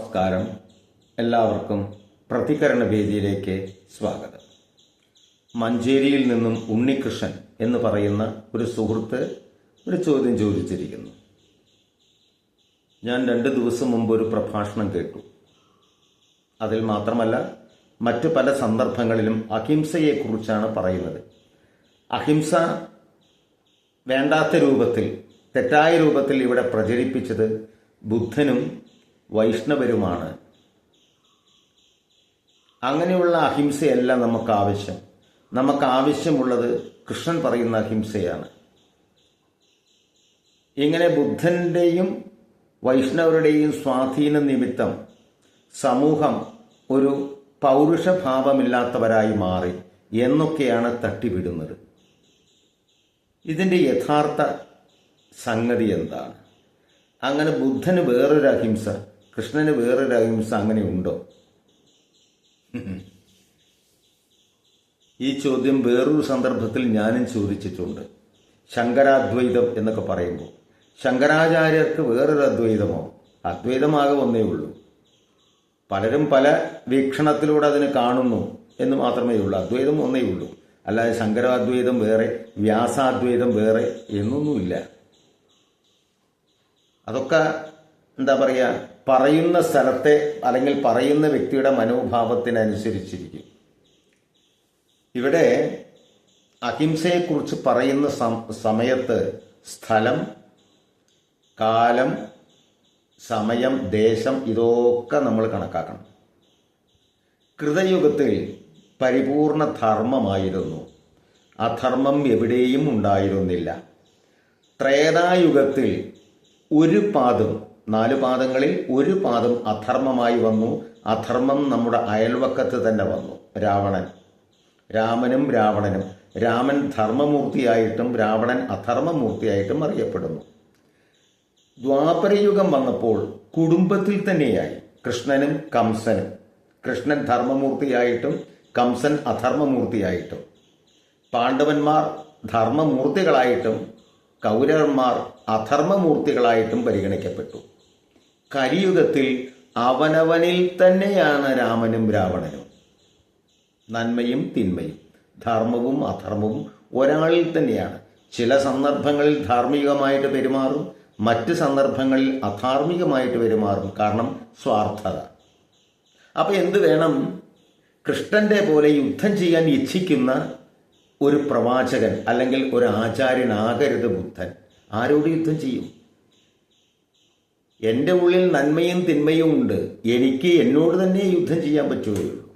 നമസ്കാരം. എല്ലാവർക്കും പ്രതികരണ വേദിയിലേക്ക് സ്വാഗതം. മഞ്ചേരിയിൽ നിന്നും ഉണ്ണികൃഷ്ണൻ എന്ന് പറയുന്ന ഒരു സുഹൃത്ത് ഒരു ചോദ്യം ചോദിച്ചിരിക്കുന്നു. ഞാൻ രണ്ട് ദിവസം മുമ്പ് ഒരു പ്രഭാഷണം കേട്ടു. അതിൽ മാത്രമല്ല മറ്റു പല സന്ദർഭങ്ങളിലും അഹിംസയെക്കുറിച്ചാണ് പറയുന്നത്. അഹിംസ വേണ്ടാത്ത രൂപത്തിൽ തെറ്റായ രൂപത്തിൽ ഇവിടെ പ്രചരിപ്പിച്ചത് ബുദ്ധനും വൈഷ്ണവരുമാണ്. അങ്ങനെയുള്ള അഹിംസയല്ല നമുക്ക് ആവശ്യം നമുക്ക് ആവശ്യമുള്ളത് കൃഷ്ണൻ പറയുന്ന അഹിംസയാണ്. ഇങ്ങനെ ബുദ്ധന്റെയും വൈഷ്ണവരുടെയും സ്വാധീന നിമിത്തം സമൂഹം ഒരു പൗരുഷഭാവമില്ലാത്തവരായി മാറി എന്നൊക്കെയാണ് തട്ടിവിടുന്നത്. ഇതിന്റെ യഥാർത്ഥ സംഗതി എന്താണ്? അങ്ങനെ ബുദ്ധന് വേറൊരു അഹിംസ കൃഷ്ണന് വേറൊരു അഹിംസ അങ്ങനെ ഉണ്ടോ? ഈ ചോദ്യം വേറൊരു സന്ദർഭത്തിൽ ഞാനും ചോദിച്ചിട്ടുണ്ട്. ശങ്കരാദ്വൈതം എന്നൊക്കെ പറയുമ്പോൾ. ശങ്കരാചാര്യർക്ക് വേറൊരു അദ്വൈതമോ? അദ്വൈതമാകെ ഒന്നേ ഉള്ളൂ. പലരും പല വീക്ഷണത്തിലൂടെ അതിനെ കാണുന്നു എന്ന് മാത്രമേ ഉള്ളൂ. അദ്വൈതം ഒന്നേ ഉള്ളൂ. അല്ലാതെ ശങ്കരാദ്വൈതം വേറെ വ്യാസാദ്വൈതം വേറെ എന്നൊന്നുമില്ല. അതൊക്കെ എന്താ പറയുക പറയുന്ന സ്ഥലത്തെ അല്ലെങ്കിൽ പറയുന്ന വ്യക്തിയുടെ മനോഭാവത്തിനനുസരിച്ചിരിക്കും. ഇവിടെ അഹിംസയെക്കുറിച്ച് പറയുന്ന സമയത്ത് സ്ഥലം കാലം സമയം ദേശം ഇതൊക്കെ നമ്മൾ കണക്കാക്കണം. കൃതയുഗത്തിൽ പരിപൂർണ ധർമ്മമായിരുന്നു. അധർമ്മം എവിടെയും ഉണ്ടായിരുന്നില്ല. ത്രേതായുഗത്തിൽ ഒരു പാദം നാല് പാദങ്ങളിൽ ഒരു പാദം അധർമ്മമായി വന്നു. അധർമ്മം നമ്മുടെ അയൽവക്കത്ത് തന്നെ വന്നു. രാവണൻ. രാമനും രാവണനും. രാമൻ ധർമ്മമൂർത്തിയായിട്ടും രാവണൻ അധർമ്മമൂർത്തിയായിട്ടും അറിയപ്പെടുന്നു. ദ്വാപരയുഗം വന്നപ്പോൾ കുടുംബത്തിൽ തന്നെയായി. കൃഷ്ണനും കംസനും. കൃഷ്ണൻ ധർമ്മമൂർത്തിയായിട്ടും കംസൻ അധർമ്മമൂർത്തിയായിട്ടും. പാണ്ഡവന്മാർ ധർമ്മമൂർത്തികളായിട്ടും കൗരവന്മാർ അധർമ്മമൂർത്തികളായിട്ടും പരിഗണിക്കപ്പെട്ടു. കലിയുഗത്തിൽ അവനവനിൽ തന്നെയാണ് രാമനും രാവണനും. നന്മയും തിന്മയും ധർമ്മവും അധർമ്മവും ഒരാളിൽ തന്നെയാണ്. ചില സന്ദർഭങ്ങളിൽ ധാർമ്മികമായിട്ട് പെരുമാറും മറ്റ് സന്ദർഭങ്ങളിൽ അധാർമികമായിട്ട് പെരുമാറും. കാരണം സ്വാർത്ഥത. അപ്പൊ എന്ത് വേണം? കൃഷ്ണന്റെ പോലെ യുദ്ധം ചെയ്യാൻ ഇച്ഛിക്കുന്ന ഒരു പ്രവാചകൻ അല്ലെങ്കിൽ ഒരു ആചാര്യനാകരുത് ബുദ്ധൻ. ആരോട് യുദ്ധം ചെയ്യും? എന്റെ ഉള്ളിൽ നന്മയും തിന്മയും ഉണ്ട്. എനിക്ക് എന്നോട് തന്നെ യുദ്ധം ചെയ്യാൻ പറ്റുകയുള്ളൂ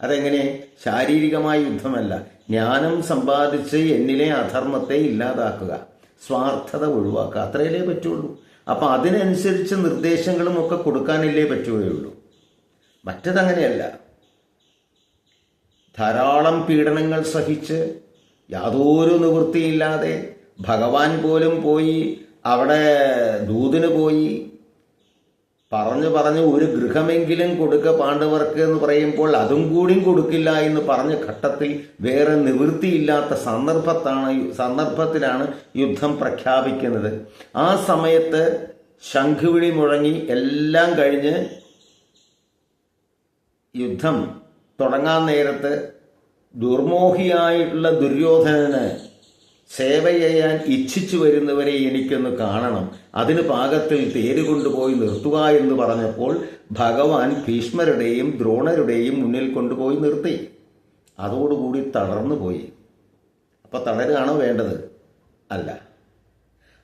അതെങ്ങനെ? ശാരീരികമായ യുദ്ധമല്ല. ജ്ഞാനം സമ്പാദിച്ച് എന്നിലെ അധർമ്മത്തെ ഇല്ലാതാക്കുക. സ്വാർത്ഥത ഒഴിവാക്കുക. അത്രയല്ലേ പറ്റുള്ളൂ. അപ്പൊ അതിനനുസരിച്ച് നിർദ്ദേശങ്ങളും ഒക്കെ കൊടുക്കാനല്ലേ പറ്റുകയുള്ളൂ. മറ്റതങ്ങനെയല്ല. ധാരാളം പീഡനങ്ങൾ സഹിച്ച് യാതൊരു നിവൃത്തിയില്ലാതെ ഭഗവാൻ പോലും പോയി അവിടെ ദൂതിന് പോയി പറഞ്ഞു പറഞ്ഞ് ഒരു ഗൃഹമെങ്കിലും കൊടുക്ക പാണ്ഡവർക്ക് എന്ന് പറയുമ്പോൾ അതും കൂടിയും കൊടുക്കില്ല എന്ന് പറഞ്ഞ ഘട്ടത്തിൽ വേറെ നിവൃത്തിയില്ലാത്ത സന്ദർഭത്താണ് സന്ദർഭത്തിലാണ് യുദ്ധം പ്രഖ്യാപിക്കുന്നത്. ആ സമയത്ത് ശംഖുവിളി മുഴങ്ങി എല്ലാം കഴിഞ്ഞ് യുദ്ധം തുടങ്ങാൻ നേരത്ത് ദുർമോഹിയായിട്ടുള്ള ദുര്യോധനന് സേവ ചെയ്യാൻ ഇച്ഛിച്ചു വരുന്നവരെ എനിക്കൊന്ന് കാണണം. അതിന് പാകത്തിൽ തേരുകൊണ്ടുപോയി നിർത്തുക എന്ന് പറഞ്ഞപ്പോൾ ഭഗവാൻ ഭീഷ്മരുടെയും ദ്രോണരുടെയും മുന്നിൽ കൊണ്ടുപോയി നിർത്തി. അതോടുകൂടി തളർന്നു പോയി. അപ്പൊ തളരുകയാണോ വേണ്ടത്? അല്ല.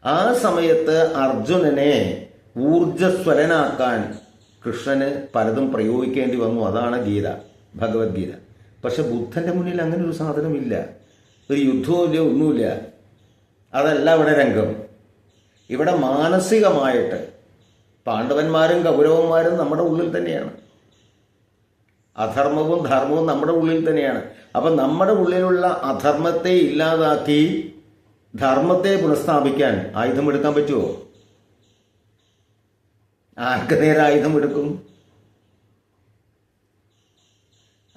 ആ സമയത്ത് അർജുനനെ ഊർജസ്വലനാക്കാൻ കൃഷ്ണന് പലതും പ്രയോഗിക്കേണ്ടി വന്നു. അതാണ് ഗീത ഭഗവത്ഗീത. പക്ഷെ ബുദ്ധന്റെ മുന്നിൽ അങ്ങനെ ഒരു സാധനമില്ല. ഒരു യുദ്ധവുമില്ല ഒന്നുമില്ല. അതല്ല ഇവിടെ രംഗം. ഇവിടെ മാനസികമായിട്ട് പാണ്ഡവന്മാരും കൗരവന്മാരും നമ്മുടെ ഉള്ളിൽ തന്നെയാണ്. അധർമ്മവും ധർമ്മവും നമ്മുടെ ഉള്ളിൽ തന്നെയാണ്. അപ്പം നമ്മുടെ ഉള്ളിലുള്ള അധർമ്മത്തെ ഇല്ലാതാക്കി ധർമ്മത്തെ പുനഃസ്ഥാപിക്കാൻ ആയുധം എടുക്കാൻ പറ്റുമോ ആർക്ക് നേരെ ആയുധം എടുക്കും?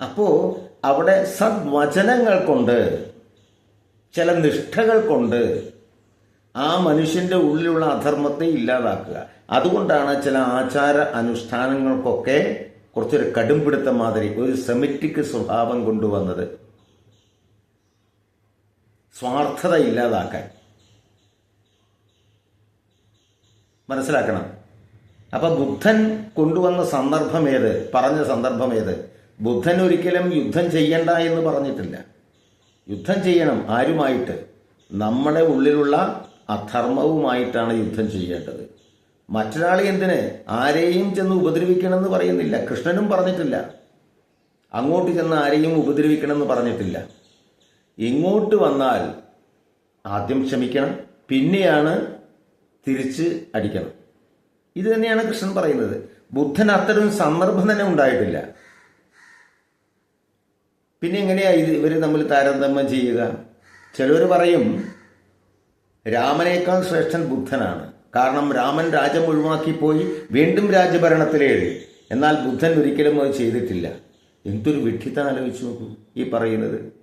അപ്പോ അവിടെ സദ്വചനങ്ങൾ കൊണ്ട് ചില നിഷ്ഠകൾ കൊണ്ട് ആ മനുഷ്യന്റെ ഉള്ളിലുള്ള അധർമ്മത്തെ ഇല്ലാതാക്കുക. അതുകൊണ്ടാണ് ചില ആചാര അനുഷ്ഠാനങ്ങൾക്കൊക്കെ കുറച്ചൊരു കടുംപിടുത്തം മാതിരി ഒരു സെമിറ്റിക് സ്വഭാവം കൊണ്ടുവന്നത്. സ്വാർത്ഥത ഇല്ലാതാക്കാൻ. മനസ്സിലാക്കണം. അപ്പൊ ബുദ്ധൻ കൊണ്ടുവന്ന സന്ദർഭം ഏത്? പറഞ്ഞ സന്ദർഭം ഏത്? ബുദ്ധൻ ഒരിക്കലും യുദ്ധം ചെയ്യണ്ട എന്ന് പറഞ്ഞിട്ടില്ല. യുദ്ധം ചെയ്യണം ആരുമായിട്ട്? നമ്മുടെ ഉള്ളിലുള്ള അധർമ്മവുമായിട്ടാണ് യുദ്ധം ചെയ്യേണ്ടത്. മറ്റൊരാൾ എന്തിന് ആരെയും ചെന്ന് ഉപദ്രവിക്കണമെന്ന് പറയുന്നില്ല. കൃഷ്ണനും പറഞ്ഞിട്ടില്ല. അങ്ങോട്ട് ചെന്ന് ആരെയും ഉപദ്രവിക്കണമെന്ന് പറഞ്ഞിട്ടില്ല. ഇങ്ങോട്ട് വന്നാൽ ആദ്യം ക്ഷമിക്കണം പിന്നെയാണ് തിരിച്ച് അടിക്കണം. ഇത് തന്നെയാണ് കൃഷ്ണൻ പറയുന്നത്. ബുദ്ധൻ അത്തരം സന്ദർഭം തന്നെ ഉണ്ടായിട്ടില്ല. പിന്നെ എങ്ങനെയാ ഇത് ഇവരെ തമ്മിൽ താരതമ്യം ചെയ്യുക? ചിലവർ പറയും രാമനേക്കാൾ ശ്രേഷ്ഠൻ ബുദ്ധനാണ്. കാരണം രാമൻ രാജ്യം ഒഴിവാക്കിപ്പോയി വീണ്ടും രാജ്യഭരണത്തിലേറി. എന്നാൽ ബുദ്ധൻ ഒരിക്കലും അത് ചെയ്തിട്ടില്ല. എന്തൊരു വിഡ്ഢിത്തം ആലോചിച്ച് നോക്കൂ ഈ പറയുന്നത്.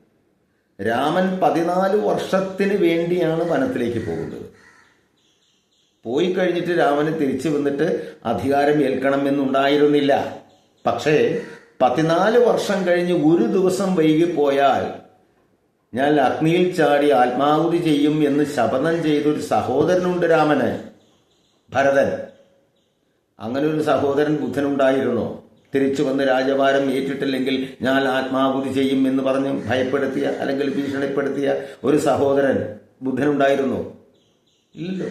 രാമൻ പതിനാല് വർഷത്തിന് വേണ്ടിയാണ് വനത്തിലേക്ക് പോകുന്നത്. പോയി കഴിഞ്ഞിട്ട് രാമന് തിരിച്ചു വന്നിട്ട് അധികാരം ഏൽക്കണം എന്നുണ്ടായിരുന്നില്ല പക്ഷേ പതിനാല് വർഷം കഴിഞ്ഞ് ഒരു ദിവസം വൈകി പോയാൽ ഞാൻ അഗ്നിയിൽ ചാടി ആത്മാഹുതി ചെയ്യും എന്ന് ശപഥം ചെയ്തൊരു സഹോദരനുണ്ട് രാമന് ഭരതൻ. അങ്ങനെ ഒരു സഹോദരൻ ബുദ്ധനുണ്ടായിരുന്നോ. തിരിച്ചു വന്ന് രാജഭാരം ഏറ്റിട്ടില്ലെങ്കിൽ ഞാൻ ആത്മാഹുതി ചെയ്യും എന്ന് പറഞ്ഞ് ഭയപ്പെടുത്തിയ അല്ലെങ്കിൽ ഭീഷണിപ്പെടുത്തിയ ഒരു സഹോദരൻ ബുദ്ധനുണ്ടായിരുന്നോ. ഇല്ലല്ലോ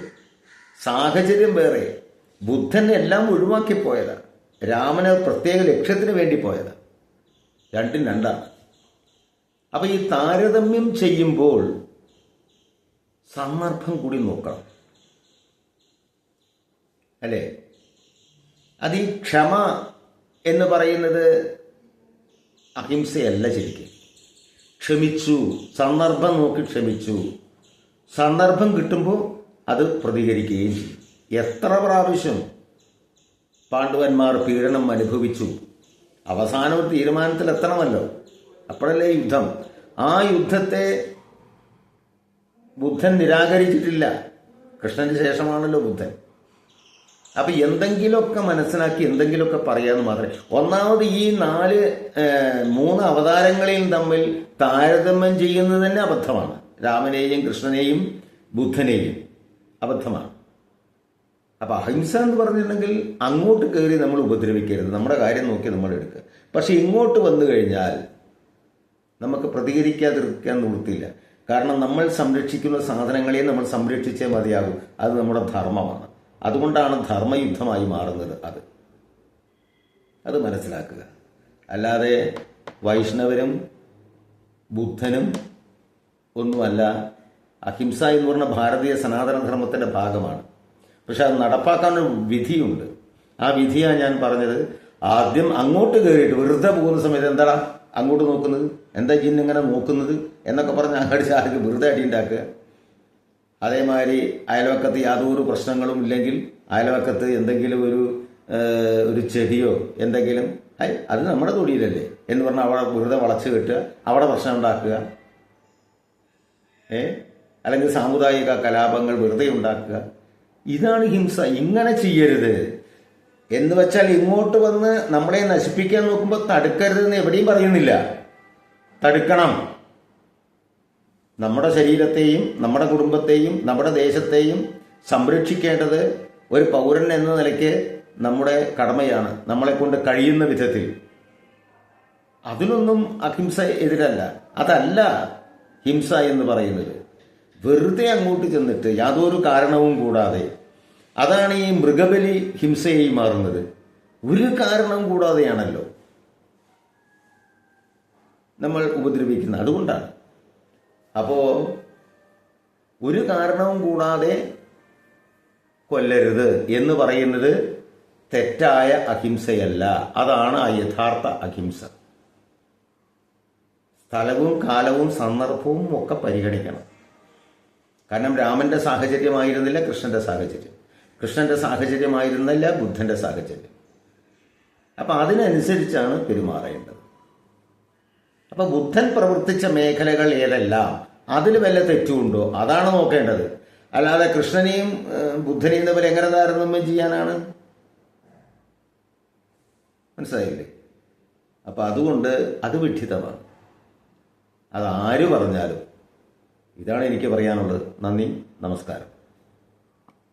സാഹചര്യം വേറെ. ബുദ്ധൻ എല്ലാം ഒഴിവാക്കിപ്പോയതാണ് പോയതാ രാമന് പ്രത്യേക ലക്ഷ്യത്തിന് വേണ്ടി പോയത്. രണ്ടും രണ്ടാണ്. അപ്പൊ ഈ താരതമ്യം ചെയ്യുമ്പോൾ സന്ദർഭം കൂടി നോക്കണം. അല്ലേ? അത് ഈ ക്ഷമ എന്ന് പറയുന്നത് അഹിംസയല്ല ശരിക്കും. ക്ഷമിച്ചു സന്ദർഭം നോക്കി ക്ഷമിച്ചു. സന്ദർഭം കിട്ടുമ്പോൾ അത് പ്രതികരിക്കുകയും ചെയ്യും. എത്ര പ്രാവശ്യം പാണ്ഡവന്മാർ പീഡനം അനുഭവിച്ചു. അവസാനം ഒരു തീരുമാനത്തിൽ എത്തണമല്ലോ അപ്പോഴല്ലേ യുദ്ധം? ആ യുദ്ധത്തെ ബുദ്ധൻ നിരാകരിച്ചിട്ടില്ല. കൃഷ്ണന് ശേഷമാണല്ലോ ബുദ്ധൻ. അപ്പൊ എന്തെങ്കിലുമൊക്കെ മനസ്സിലാക്കി എന്തെങ്കിലുമൊക്കെ പറയാന്ന് മാത്രമേ ഒന്നാമത് ഈ നാല് മൂന്ന് അവതാരങ്ങളെയും തമ്മിൽ താരതമ്യം ചെയ്യുന്നത് തന്നെ അബദ്ധമാണ്. രാമനെയും കൃഷ്ണനെയും ബുദ്ധനെയും അബദ്ധമാണ്. അപ്പൊ അഹിംസ എന്ന് പറഞ്ഞിട്ടുണ്ടെങ്കിൽ അങ്ങോട്ട് കയറി നമ്മൾ ഉപദ്രവിക്കരുത്. നമ്മുടെ കാര്യം നോക്കി നമ്മൾ എടുക്കുക. പക്ഷെ ഇങ്ങോട്ട് വന്നു കഴിഞ്ഞാൽ നമുക്ക് പ്രതികരിക്കാതിരിക്കാൻ നിവൃത്തിയില്ല. കാരണം നമ്മൾ സംരക്ഷിക്കുന്ന സാധനങ്ങളെ നമ്മൾ സംരക്ഷിച്ചേ മതിയാകും. അത് നമ്മുടെ ധർമ്മമാണ്. അതുകൊണ്ടാണ് ധർമ്മയുദ്ധമായി മാറുന്നത് അത്. അത് മനസ്സിലാക്കുക. അല്ലാതെ വൈഷ്ണവരും ബുദ്ധനും ഒന്നുമല്ല അഹിംസ എന്ന് പറഞ്ഞ ഭാരതീയ സനാതന ധർമ്മത്തിന്റെ ഭാഗമാണ്. പക്ഷെ അത് നടപ്പാക്കാനൊരു വിധിയുണ്ട്. ആ വിധിയാണ് ഞാൻ പറഞ്ഞത്. ആദ്യം അങ്ങോട്ട് കയറിയിട്ട് വെറുതെ പോകുന്ന സമയത്ത് എന്താടാ അങ്ങോട്ട് നോക്കുന്നത്? എന്താ ജിന്ന് ഇങ്ങനെ നോക്കുന്നത്? എന്നൊക്കെ പറഞ്ഞ് അങ്ങടിച്ച് ആർക്ക് വെറുതെ അടിയുണ്ടാക്കുക അതേമാതിരി അയൽവക്കത്ത് യാതൊരു പ്രശ്നങ്ങളും ഇല്ലെങ്കിൽ അയൽവക്കത്ത് എന്തെങ്കിലും ഒരു ഒരു ചെടിയോ എന്തെങ്കിലും അത് നമ്മുടെ തൊടിയിലല്ലേ എന്ന് പറഞ്ഞാൽ അവിടെ വെറുതെ വളച്ച് കെട്ടുക അവിടെ പ്രശ്നം ഉണ്ടാക്കുക. ഏ? അല്ലെങ്കിൽ സാമുദായിക കലാപങ്ങൾ വെറുതെ ഉണ്ടാക്കുക. ഇതാണ് ഹിംസ. ഇങ്ങനെ ചെയ്യരുത്. എന്ന് വെച്ചാൽ ഇങ്ങോട്ട് വന്ന് നമ്മളെ നശിപ്പിക്കാൻ നോക്കുമ്പോൾ തടുക്കരുതെന്ന് എവിടെയും പറയുന്നില്ല. തടുക്കണം. നമ്മുടെ ശരീരത്തെയും നമ്മുടെ കുടുംബത്തെയും നമ്മുടെ ദേശത്തെയും സംരക്ഷിക്കേണ്ടത് ഒരു പൗരൻ എന്ന നിലയ്ക്ക് നമ്മുടെ കടമയാണ്. നമ്മളെ കൊണ്ട് കഴിയുന്ന വിധത്തിൽ. അതിനൊന്നും അഹിംസ എതിരല്ല. അതല്ല ഹിംസ എന്ന് പറയുന്നത്. വെറുതെ അങ്ങോട്ട് ചെന്നിട്ട് യാതൊരു കാരണവും കൂടാതെ അതാണ് ഈ മൃഗബലി ഹിംസയായി മാറുന്നത്. ഒരു കാരണം കൂടാതെയാണല്ലോ നമ്മൾ ഉപദ്രവിക്കുന്നത്. അതുകൊണ്ടാണ്. അപ്പോ ഒരു കാരണവും കൂടാതെ കൊല്ലരുത് എന്ന് പറയുന്നത് തെറ്റായ അഹിംസയല്ല. അതാണ് ആ യഥാർത്ഥ അഹിംസ. സ്ഥലവും കാലവും സന്ദർഭവും ഒക്കെ പരിഗണിക്കണം. കാരണം രാമന്റെ സാഹചര്യമായിരുന്നില്ല കൃഷ്ണന്റെ സാഹചര്യം. കൃഷ്ണന്റെ സാഹചര്യമായിരുന്നില്ല ബുദ്ധന്റെ സാഹചര്യം. അപ്പൊ അതിനനുസരിച്ചാണ് പെരുമാറേണ്ടത്. അപ്പൊ ബുദ്ധൻ പ്രവർത്തിച്ച മേഖലകൾ ഏതെല്ലാം? അതിൽ വല്ല തെറ്റുണ്ടോ? അതാണ് നോക്കേണ്ടത്. അല്ലാതെ കൃഷ്ണനെയും ബുദ്ധനെയും തമ്മിൽ എങ്ങനെ താരതമ്യം ചെയ്യാനാണ്? മനസ്സിലായില്ലേ? അപ്പം അതുകൊണ്ട് അത് വിഡിതമാണ് അത് ആര് പറഞ്ഞാലും ഇതാണ് എനിക്ക് പറയാനുള്ളത്. നന്ദി നമസ്കാരം.